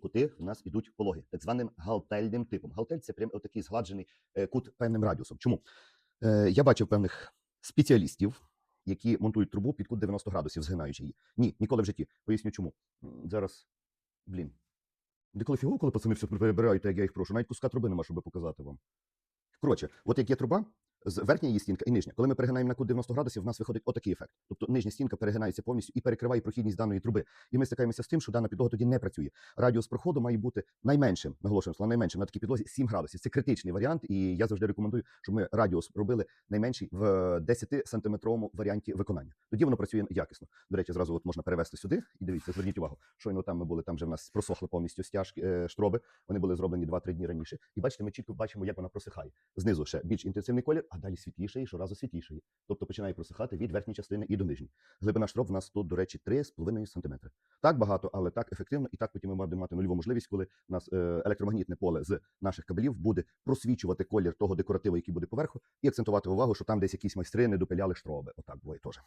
кути в нас ідуть пологи, так званим галтельним типом. Галтель це прям отакий згладжений е, кут певним радіусом. Чому? Е, я бачив певних спеціалістів, які монтують трубу під кут 90 градусів, згинаючи її. Ні, ніколи в житті. Поясню чому. Зараз, блін. Деколи фігу, коли пацани все перебирають, як я їх прошу, навіть куска труби нема, щоб показати вам. Коротше, от як є труба, з верхня її стінка і нижня. Коли ми перегинаємо на кут 90 градусів, в нас виходить отакий ефект. Тобто нижня стінка перегинається повністю і перекриває прохідність даної труби. І ми стикаємося з тим, що дана підлога тоді не працює. Радіус проходу має бути найменшим, наголошуємо слово найменшим на такій підлозі 7 градусів. Це критичний варіант, і я завжди рекомендую, щоб ми радіус робили найменший в 10 сантиметровому варіанті виконання. Тоді воно працює якісно. До речі, зразу от можна перевести сюди. І дивіться, зверніть увагу. Щойно там ми були, там вже в нас просохли повністю стяжки е, штроби. Вони були зроблені 2-3 дні раніше. І бачите, ми чітко бачимо, як вона просихає. Знизу ще більш інтенсивний колір, а далі світліший, щоразу світлішає. Тобто починає просихати від верхньої частини і до нижньої. Глибина штроб в нас тут, до речі, 3,5 см. Так багато, але так ефективно, і так потім ми будемо мати нульову можливість, коли у нас е, електромагнітне поле з наших кабелів буде просвічувати колір того декоративу, який буде поверху, і акцентувати увагу, що там десь якісь майстри не допиляли штроби. Отак буває теж.